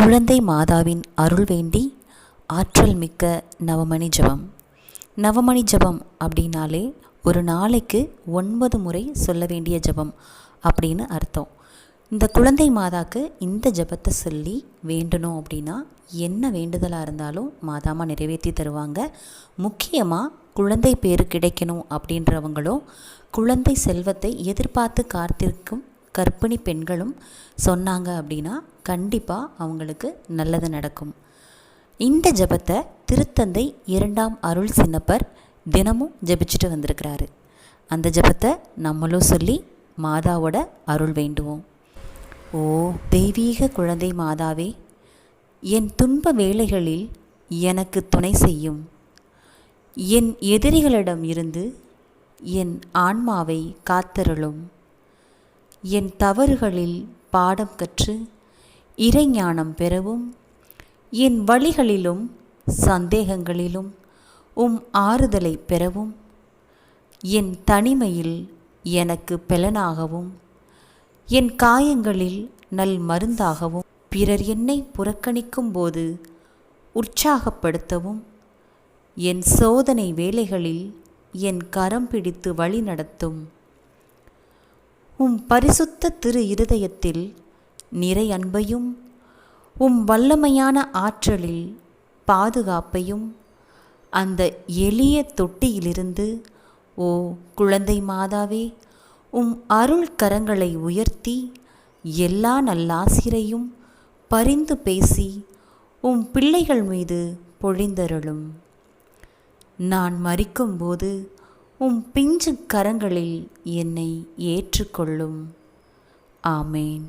குழந்தை மாதாவின் அருள் வேண்டி ஆற்றல் மிக்க நவமணி ஜபம். நவமணி ஜபம் அப்படின்னாலே ஒரு நாளைக்கு ஒன்பது முறை சொல்ல வேண்டிய ஜபம் அப்படின்னு அர்த்தம். இந்த குழந்தை மாதாக்கு இந்த ஜபத்தை சொல்லி வேண்டணும் அப்படின்னா என்ன வேண்டுதலாக இருந்தாலும் மாதாமா நிறைவேற்றி தருவாங்க. முக்கியமாக குழந்தை பேர் கிடைக்கணும் அப்படின்றவங்களும் குழந்தை செல்வத்தை எதிர்பார்த்து காத்திருக்கும் கர்ப்பிணி பெண்களும் சொன்னாங்க அப்படின்னா கண்டிப்பாக அவங்களுக்கு நல்லது நடக்கும். இந்த ஜபத்தை திருத்தந்தை இரண்டாம் அருள் சின்னப்பர் தினமும் ஜபிச்சுட்டு வந்திருக்கிறாரு. அந்த ஜபத்தை நம்மளும் சொல்லி மாதாவோட அருள் வேண்டுவோம். ஓ தெய்வீக குழந்தை மாதாவே என் துன்ப வேளைகளில் எனக்கு துணை செய்யும். என் எதிரிகளிடம் இருந்து என் ஆன்மாவை காத்தருளும். என் தவறுகளில் பாடம் கற்று இறைஞானம் பெறவும் என் வழிகளிலும் சந்தேகங்களிலும் உம் ஆறுதலை பெறவும் என் தனிமையில் எனக்கு பெலனாகவும் என் காயங்களில் நல் மருந்தாகவும் பிறர் என்னை புறக்கணிக்கும் போது உற்சாகப்படுத்தவும் என் சோதனை வேலைகளில் என் கரம் பிடித்து வழிநடத்தும் உம் பரிசுத்த திரு இருதயத்தில் நிறை அன்பையும் உம் வல்லமையான ஆற்றலில் பாதுகாப்பையும் அந்த எளிய தொட்டியிலிருந்து ஓ குழந்தை மாதாவே உம் அருள் கரங்களை உயர்த்தி எல்லா நல்லாசிரையும் பரிந்து பேசி உம் பிள்ளைகள் மீது பொழிந்தருளும். நான் மறிக்கும்போது உம் பிஞ்சு கரங்களில் என்னை ஏற்றுக்கொள்ளும். ஆமேன்.